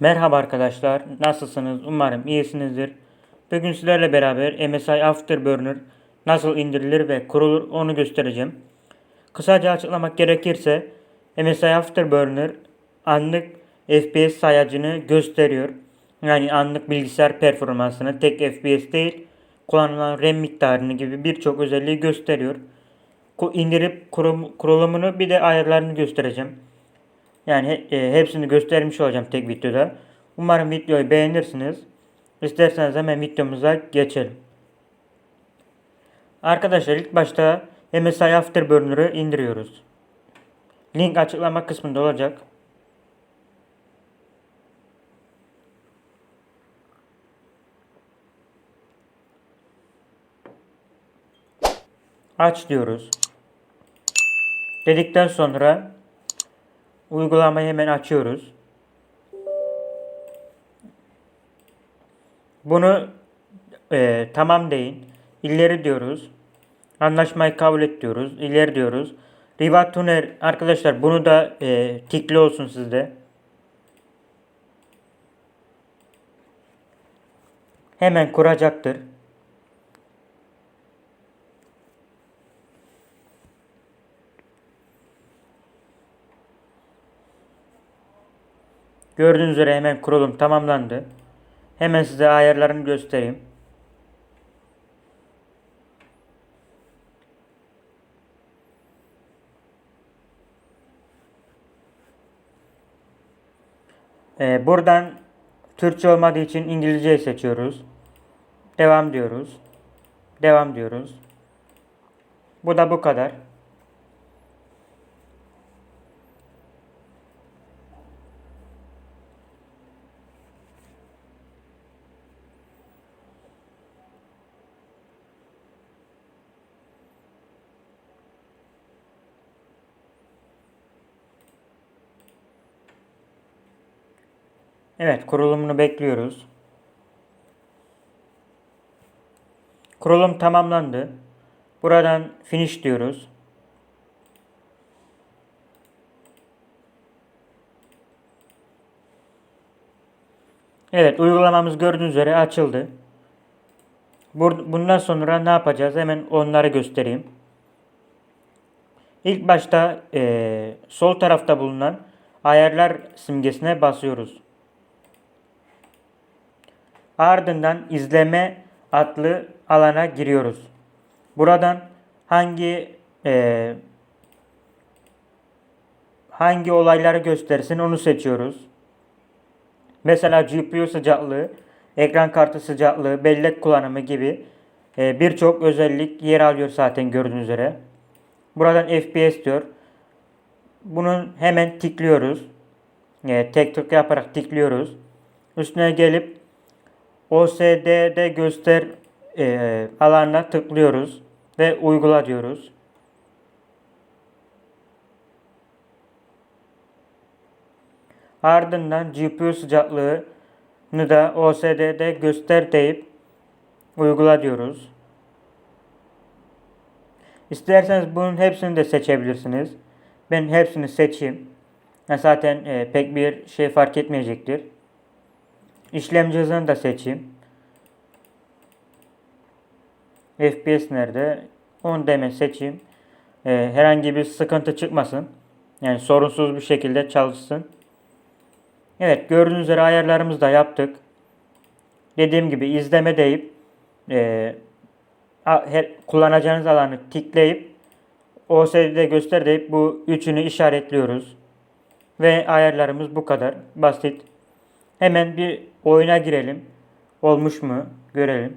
Merhaba arkadaşlar, nasılsınız? Umarım iyisinizdir. Bugün sizlerle beraber MSI Afterburner nasıl indirilir ve kurulur onu göstereceğim. Kısaca açıklamak gerekirse MSI Afterburner anlık FPS sayacını gösteriyor. Yani anlık bilgisayar performansını tek FPS değil, kullanılan RAM miktarını gibi birçok özelliği gösteriyor. İndirip kurulumunu bir de ayarlarını göstereceğim. Yani e, hepsini göstermiş olacağım tek videoda. Umarım videoyu beğenirsiniz. İsterseniz hemen videomuza geçelim. Arkadaşlar ilk başta MSI Afterburner'ı indiriyoruz. Link açıklama kısmında olacak. Aç diyoruz. Dedikten sonra Uygulamayı hemen açıyoruz. Bunu e, tamam deyin. İleri diyoruz. Anlaşmayı kabul et diyoruz. İleri diyoruz. Riva Tuner arkadaşlar bunu da e, tikli olsun sizde. Hemen kuracaktır. Gördüğünüz üzere hemen kurulum tamamlandı. Hemen size ayarlarını göstereyim. Ee, buradan Türkçe olmadığı için İngilizceyi seçiyoruz. Devam diyoruz. Devam diyoruz. Bu da bu kadar. Evet, kurulumunu bekliyoruz. Kurulum tamamlandı. Buradan finish diyoruz. Evet, uygulamamız gördüğünüz üzere açıldı. Bundan sonra ne yapacağız? Hemen onları göstereyim. İlk başta eee, sol tarafta bulunan ayarlar simgesine basıyoruz. Ardından izleme adlı alana giriyoruz. Buradan hangi eee, hangi olayları göstersin onu seçiyoruz. Mesela GPU sıcaklığı, ekran kartı sıcaklığı, bellek kullanımı gibi eee, birçok özellik yer alıyor zaten gördüğünüz üzere. Buradan FPS diyor. Bunun hemen tıklıyoruz. Eee, tek tık yaparak tıklıyoruz. Üstüne gelip OSD'de göster e, alanına tıklıyoruz ve uygula diyoruz. Ardından GPU sıcaklığını da OSD'de göster deyip uygula diyoruz. İsterseniz bunun hepsini de seçebilirsiniz. Ben hepsini seçeyim. Zaten e, pek bir şey fark etmeyecektir. İşlemci hızını da seçeyim. FPS nerede? Onu da hemen seçeyim. Ee, herhangi bir sıkıntı çıkmasın. Yani sorunsuz bir şekilde çalışsın. Evet gördüğünüz üzere ayarlarımızı da yaptık. Dediğim gibi izleme deyip e, her, kullanacağınız alanı tıklayıp OSD'de göster deyip bu üçünü işaretliyoruz. Ve ayarlarımız bu kadar basit. Hemen bir oyuna girelim. Olmuş mu? Görelim.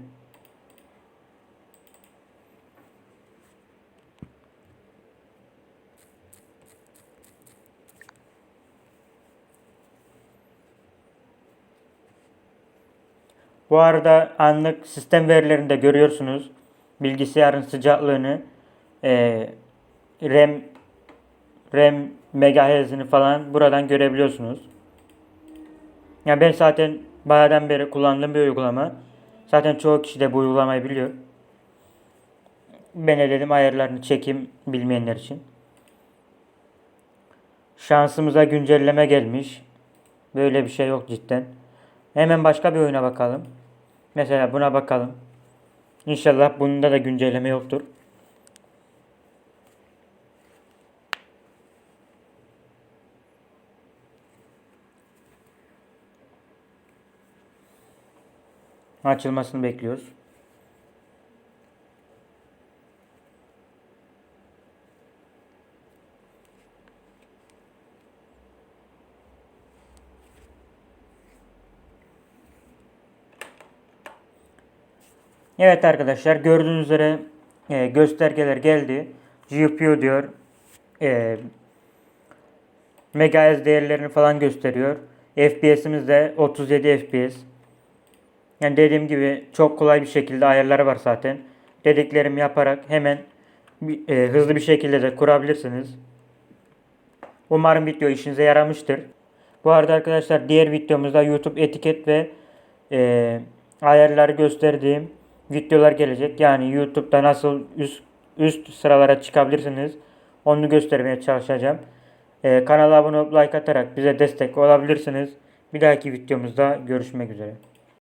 Bu arada anlık sistem verilerinde görüyorsunuz. Bilgisayarın sıcaklığını, eee, RAM RAM megahertz'ini falan buradan görebiliyorsunuz. Ya ben zaten bayağıdan beri kullandığım bir uygulama. Zaten çoğu kişi de bu uygulamayı biliyor. Ben de dedim ayarlarını çekeyim bilmeyenler için. Şansımıza güncelleme gelmiş. Böyle bir şey yok cidden. Hemen başka bir oyuna bakalım. Mesela buna bakalım. İnşallah bunda da güncelleme yoktur. Açılmasını bekliyoruz. Evet arkadaşlar gördüğünüz üzere e, göstergeler geldi. GPU diyor. E, Megahertz değerlerini falan gösteriyor. FPS'imiz de 37 FPS. Yani dediğim gibi çok kolay bir şekilde ayarları var zaten. Dediklerimi yaparak hemen e, hızlı bir şekilde de kurabilirsiniz. Umarım video işinize yaramıştır. Bu arada arkadaşlar diğer videomuzda YouTube etiket ve e, ayarları gösterdiğim videolar gelecek. Yani YouTube'da nasıl üst, üst sıralara çıkabilirsiniz onu göstermeye çalışacağım. E, kanala abone olup like atarak bize destek olabilirsiniz. Bir dahaki videomuzda görüşmek üzere.